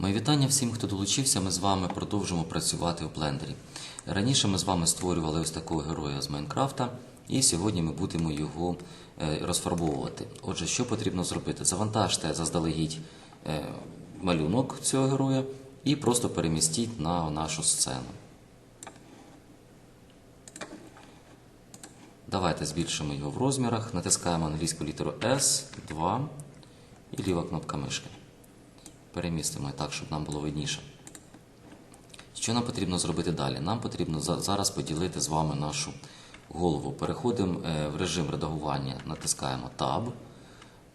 Мої вітання всім, хто долучився. Ми з вами продовжимо працювати у блендері. Раніше ми з вами створювали ось такого героя з Майнкрафта, і сьогодні ми будемо його е, розфарбовувати. Отже, що потрібно зробити? Завантажте заздалегідь е, малюнок цього героя і просто перемістіть на нашу сцену. Давайте збільшимо його в розмірах, натискаємо англійську літеру S, 2 і ліва кнопка мишки. Перемістимо так, щоб нам було видніше. Що нам потрібно зробити далі? Нам потрібно зараз поділити з вами нашу голову. Переходимо е, в режим редагування, натискаємо Tab,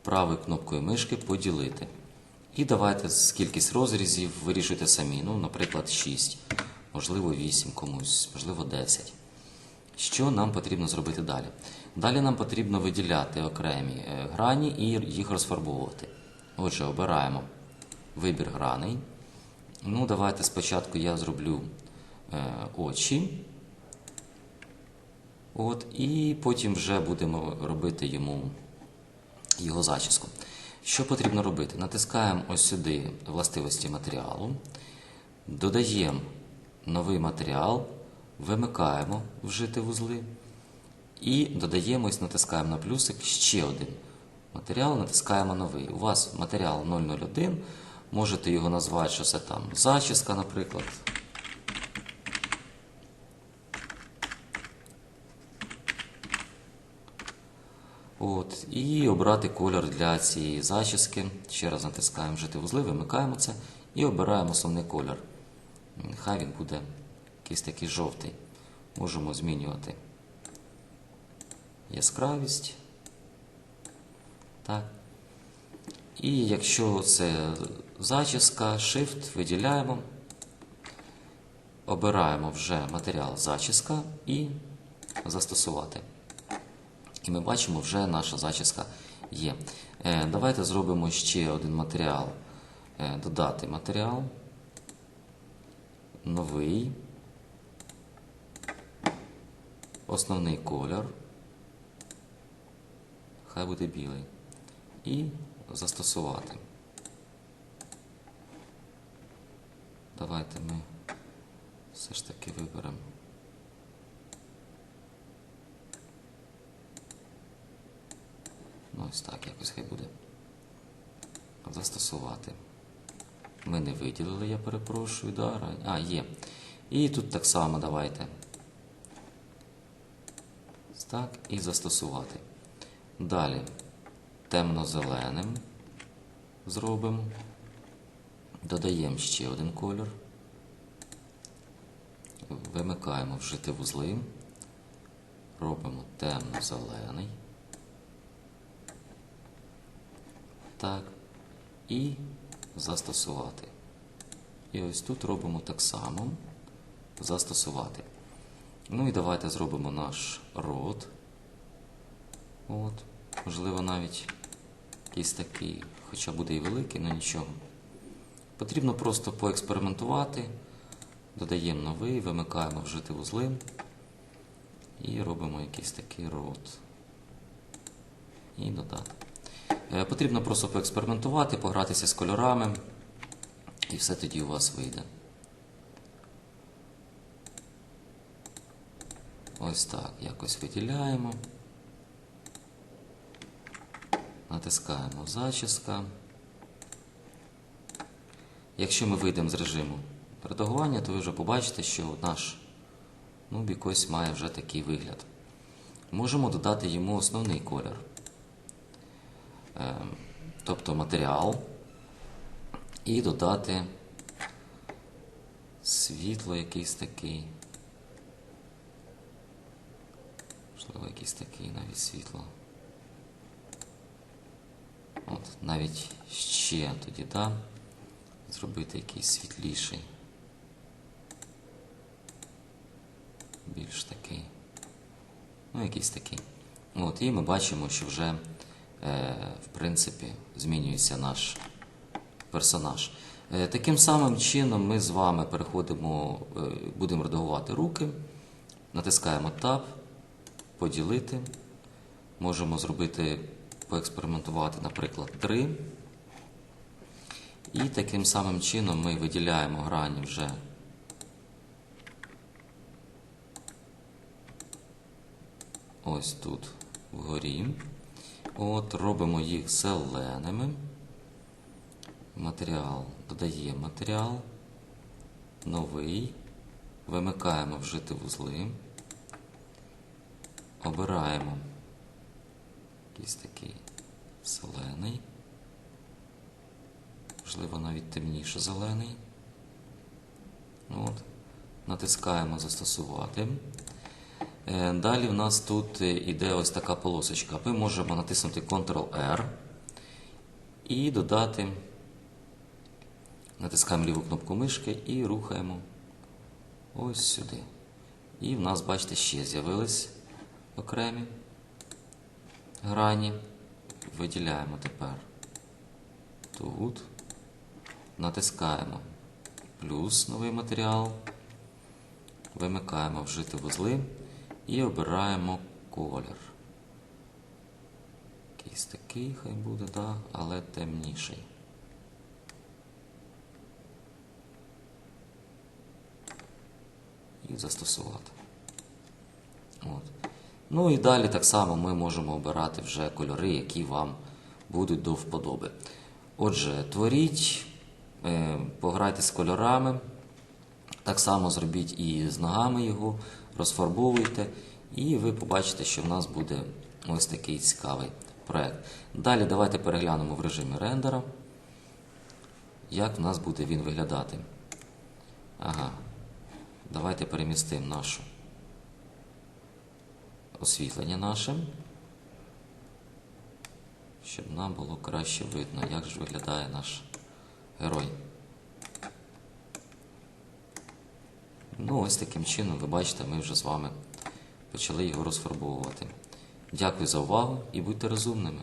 правою кнопкою мишки поділити. І давайте кількість розрізів вирішуйте самі. Ну, наприклад, 6, можливо, 8 комусь, можливо, 10. Що нам потрібно зробити далі? Далі нам потрібно виділяти окремі е, грані і їх розфарбовувати. Отже, обираємо вибір граней. Ну, давайте спочатку я зроблю е, очі. От, і потім вже будемо робити йому його зачіску. Що потрібно робити? Натискаємо ось сюди властивості матеріалу, додаємо новий матеріал, вимикаємо вжити вузли і додаємо, ось натискаємо на плюсик ще один матеріал, натискаємо новий. У вас матеріал 001, можете його назвати, що це там зачіска, наприклад. От, і обрати колір для цієї зачіски. Ще раз натискаємо вжити вузли, вимикаємо це і обираємо основний колір. Хай він буде якийсь такий жовтий. Можемо змінювати яскравість. Так. І якщо це зачіска, Shift виділяємо, обираємо вже матеріал зачіска і застосувати. І ми бачимо, вже наша зачіска є. Е, давайте зробимо ще один матеріал. Е, додати матеріал. Новий. Основний колір. Хай буде білий. І застосувати. Давайте ми все ж таки виберемо. Ну, ось так якось хай буде. Застосувати. Ми не виділили, я перепрошую, да? А, є. І тут так само давайте. Так, і застосувати. Далі темно-зеленим зробимо. Додаємо ще один колір. Вимикаємо вжити вузли. Робимо темно-зелений. Так. І застосувати. І ось тут робимо так само. Застосувати. Ну і давайте зробимо наш рот. От. Можливо, навіть якийсь такий, хоча буде і великий, але нічого. Потрібно просто поекспериментувати. Додаємо новий, вимикаємо вжити вузли. І робимо якийсь такий рот. І додати. Е, Потрібно просто поекспериментувати, погратися з кольорами, і все тоді у вас вийде. Ось так, якось виділяємо. Натискаємо зачіска. Якщо ми вийдемо з режиму редагування, то ви вже побачите, що наш нубік ось має вже такий вигляд. Можемо додати йому основний колір. Е, тобто матеріал, і додати світло якийсь такий. Можливо, якийсь такий навіть світло. От, навіть ще тоді, да, зробити якийсь світліший. Більш такий. Ну, якийсь такий. От, і ми бачимо, що вже, е, в принципі, змінюється наш персонаж. Е, таким самим чином ми з вами переходимо, е, будемо редагувати руки, натискаємо Tab, поділити. Можемо зробити, поекспериментувати, наприклад, 3. І таким самим чином ми виділяємо грані вже. Ось тут вгорі. От, робимо їх зеленими. Матеріал, додаємо матеріал, новий, вимикаємо вжити вузли, обираємо якийсь такий зелений, можливо, навіть темніше зелений. От. Натискаємо застосувати. Е, Далі в нас тут е, іде ось така полосочка. Ми можемо натиснути Ctrl-R і додати, натискаємо ліву кнопку мишки і рухаємо ось сюди. І в нас, бачите, ще з'явились окремі грані. Виділяємо тепер тут, натискаємо плюс новий матеріал, вимикаємо вжити вузли і обираємо колір. Якийсь такий хай буде, да, але темніший. І застосувати. От. Ну і далі так само ми можемо обирати вже кольори, які вам будуть до вподоби. Отже, творіть, пограйте з кольорами, так само зробіть і з ногами його, розфарбовуйте, і ви побачите, що в нас буде ось такий цікавий проект. Далі давайте переглянемо в режимі рендера, як в нас буде він виглядати. Ага. Давайте перемістимо нашу освітлення наше, щоб нам було краще видно, як ж виглядає наш герой. Ну, ось таким чином, ви бачите, ми вже з вами почали його розфарбовувати. Дякую за увагу і будьте розумними.